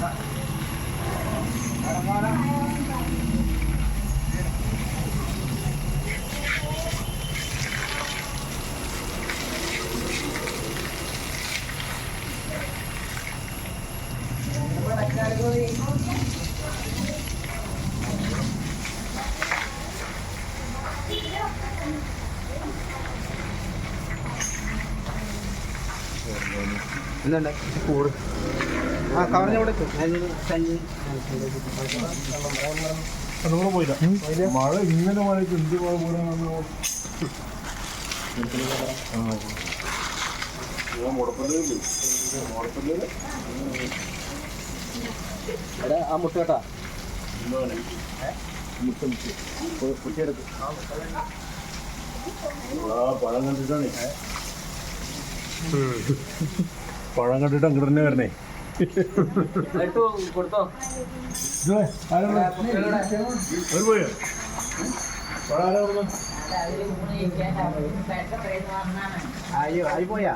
Ano na, puro. പോയില്ല. മഴ ഇങ്ങനെ മഴയ്ക്ക് എന്ത് മഴ പോലെ ആ മുട്ട കേട്ടാ. പഴം കണ്ടിട്ടാണ് പഴം കണ്ടിട്ട് അങ്ങോട്ട് തന്നെ വരണേ. കൊടുത്തോ? അയ്യോ ആയി പോയാ